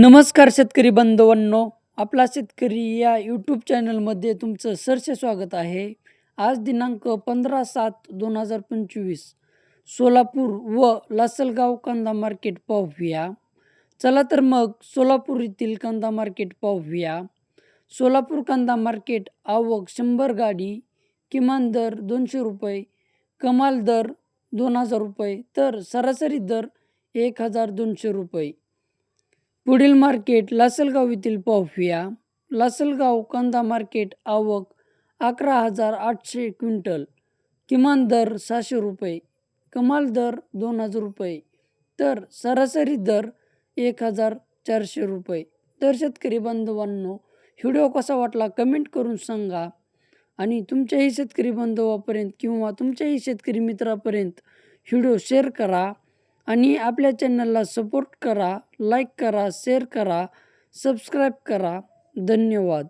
नमस्कार शेतकरी बांधवांनो आपला शेतकरी या यूट्यूब चॅनलमध्ये तुमचं सरसे स्वागत आहे. आज दिनांक पंधरा सात दोन हजार पंचवीस सोलापूर व लासलगाव कांदा मार्केट पाहूया. चला तर मग सोलापूर येथील कांदा मार्केट पाहूया. सोलापूर कांदा मार्केट आवक शंभर गाडी किमान दर दोनशे रुपये कमाल दर दोन हजार रुपये तर सरासरी दर एक हजार दोनशे रुपये. पुढील मार्केट लासलगाव येथील पाहूया लासलगाव कांदा मार्केट आवक अकरा हजार आठशे क्विंटल. किमान दर सहाशे रुपये कमाल दर दोन हजार रुपये तर सरासरी दर एक हजार चारशे रुपये. तर शेतकरी बांधवांनो व्हिडिओ कसा वाटला कमेंट करून सांगा आणि तुमच्याही शेतकरी बांधवापर्यंत किंवा तुमच्याही शेतकरी मित्रापर्यंत व्हिडिओ शेअर करा. आणि आपल्या चॅनलला सपोर्ट करा लाईक करा शेअर करा सबस्क्राईब करा. धन्यवाद.